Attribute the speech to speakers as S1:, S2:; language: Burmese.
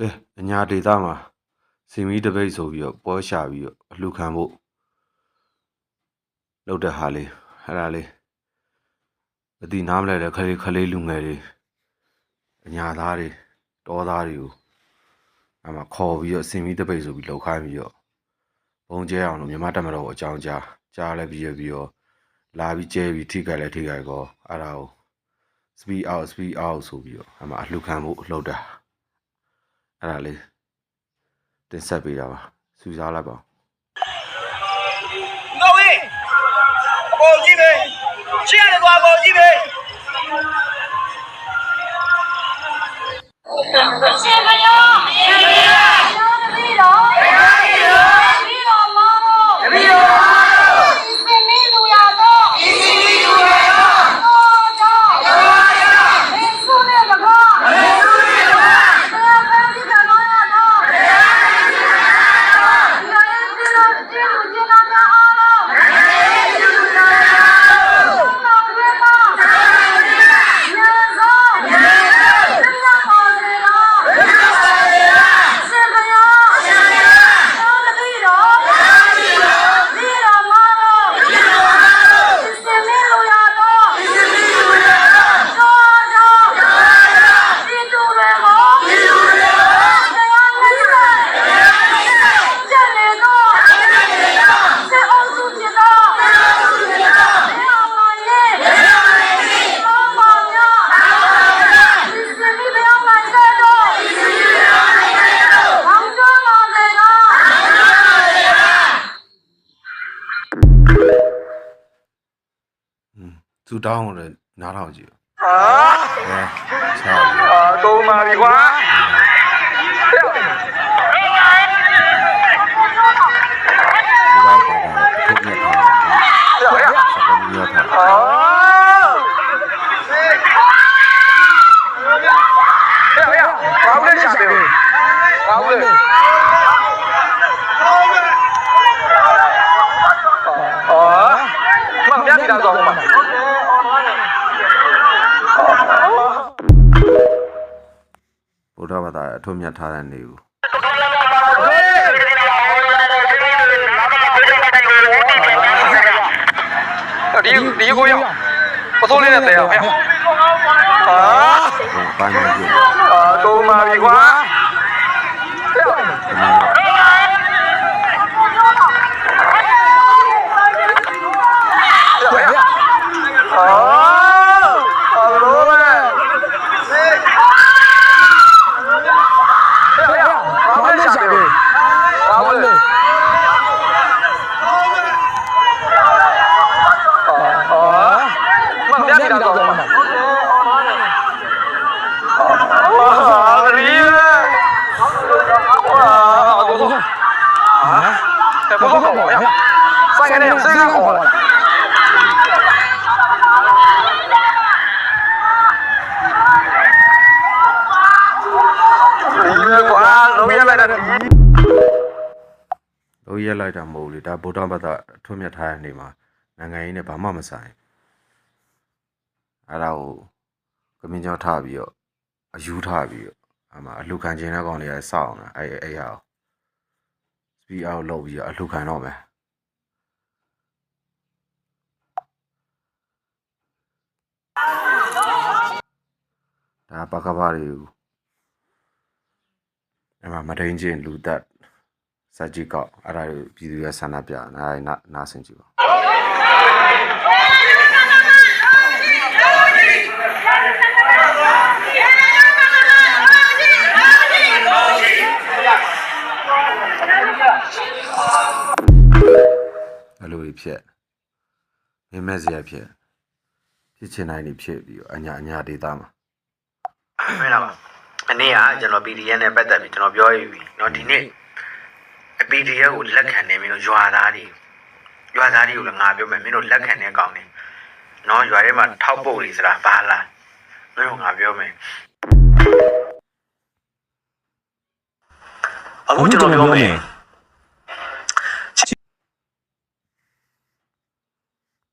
S1: ကဲအညာဒေတာမှာစီမီတပိတ်ဆိုပြီးတော့ပွဲရှာပြီးတော့အလှခံဖို့လုပ်တဲ့ဟာလေးအဲ့ဒါလေးမတိနားမလဲတဲ့ခလေးခလေးလူငယ်တွေအညာသားတွေတောသားတွေကိုအဲ့မှာခေါ်ပြီးတော့စီမီတပိတ်ဆိုပြီးလှုပ်ခိုင်းပြီးတော့ဘုံကျဲအောင်လို့မြန်မာတက်မတော်ကိုအကြောင်းကြားကြားလဲပြီးရပြီးတော့လာပြီးကျဲပြီးထိခိုက်လဲထိခိုက်ကောအဲ့ဒါကို speed out speed out ဆိုပြီးတော့အဲ့မှာအလှခံဖို့လှုပ်တာ အဲ့ဒါလေးတင်ဆက်ပေးတာပါစူစားလိုက်ပါဦး
S2: ငေါဝေးအပေါ်ကြည့်ပဲရှင်းရတယ်ကွာအပေါ်ကြည့်ပဲ
S3: ရှင်ဘုရားရှင်ဘုရားကျောင်းတပည့်တော်တပည့်တော်မောတပည့်တော်ဒီစင်လေးလူရတော့ဒီစင်လေးလူရတော့တော်တော်တော်တော်ဒီစုနဲ့တကားဒီစုနဲ့တကားတရားပန်ဒီကမောရတော့တရားပန်ဒီကမောရတော့ဒီလိုဒီလိုဒီလိုကျနာများအောင်လို့ဒီလိုကျနာများအောင်လို့တော်တော်ပြပါညာကောညာကောညာကောလေလားရှင်ဘုရားရှင်ဘုရားတော်တပည့်တော်ဒီတော်မောတော်ဒီစင်လေးလူရတော့ဒီစင်လေးလူရတော့တော်တော်ဒီတူတွေကိုဒီတူတွေကိုတရားမစဲကျန်နေတော့စေအောင်စုပြတော့စေအောင်စုပြတော့ဘယ်အောင်မလဲဘယ်အောင်မလဲဘောမောင်ရဒီစင်လေးဘယ်အောင်မလဲတော့ဒီစင်လေးဘယ်အောင်မလဲတော့ဘောင်ကျော်လာတယ်တော့
S1: อืม သူတောင်းတယ်နားထောင်ကြည့်
S2: ဟာ
S1: ပါအဲချာပြီ
S2: အာကုန်းပါပြီကွာ
S1: ဒီကောင်ကတော့ထုတ်ပြထားတယ်
S2: ဟဲ့ဟဲ့
S1: စကားမျိုးထား
S2: အာဟဲ့ဟဲ့ဘာလို့လဲရှာတယ်ဘာလို့လဲအော်မမြတ်တာတော့မှာ
S1: ဗုဒ္ဓ ဘာသာအထွတ်မြတ်ထားတဲ့နေကို
S2: ဒီဒီကိုရောက်ပစိုးလေးနဲ့တဲအောင်ဟဲ့ဟာ
S1: ဟိုပိုင်းနေကြည့်
S2: အာကုန်းပါပြီကွာဟဲ့
S1: ဒီမှာ
S2: ဟဲ့အာအာလို့လဲဟဲ့ဟဲ့ဘာလဲရှာတယ်ဘာလဲအာမမြတ်တာတော့မှာအာရီးအာတော့ဟာဘယ်ဘောကောဟဲ့ဆိုင် ကနေဆိုင်ကခေါ်လာဒီပဲကွာလုံးရလိုက်တာဒီ
S1: လို့ရက်လိုက်တာမဟုတ်လေဒါဗုဒ္ဓဘာသာအထွတ်မြတ်ထားတဲ့နေမှာနိုင်ငံရေးနဲ့ဘာမှမဆိုင်အဲ့ဒါကိုကမင်းကြောင့်ထားပြီးတော့အယူထားပြီးတော့အမှအလှခံခြင်းတဲ့ကောင်တွေကစောင့်တာအဲ့အဲ့ရအောင် speed out လုပ်ပြီးတော့အလှခံတော့မယ် ဒါပကပတွေကိုအဲ့မှာမဒိန်ချင်းလူသက်စက်ကြီးကောက်အဲ့ဒါတွေပြည်သူရဲ့ဆန္ဒပြနားနာနာဆင်ကြည့်ပါအဲ့လိုကြီးဖြစ်မင်းမဲ့စရာဖြစ်ဖြစ်ချင်တိုင်းနေဖြစ်ပြီးတော့အညာအညာဒေတာမှာ
S4: မှန်လားပါအနည်းကကျွန်တော် PDF နဲ့ပတ်သက်ပြီးကျွန်တော်ပြောရပြီเนาะဒီနေ့ PDF ကိုလက်ခံနေမင်းတို့ရွာသားတွေရွာသားတွေကိုလည်းငါပြောမယ်မင်းတို့လက်ခံနေကောင်းတယ်เนาะရွာထဲမှာထောက်ပုတ်လေးဆိုတာဘာလားမင်းတို့ငါပြောမယ်အခုကျွန်တော်ပြောမယ်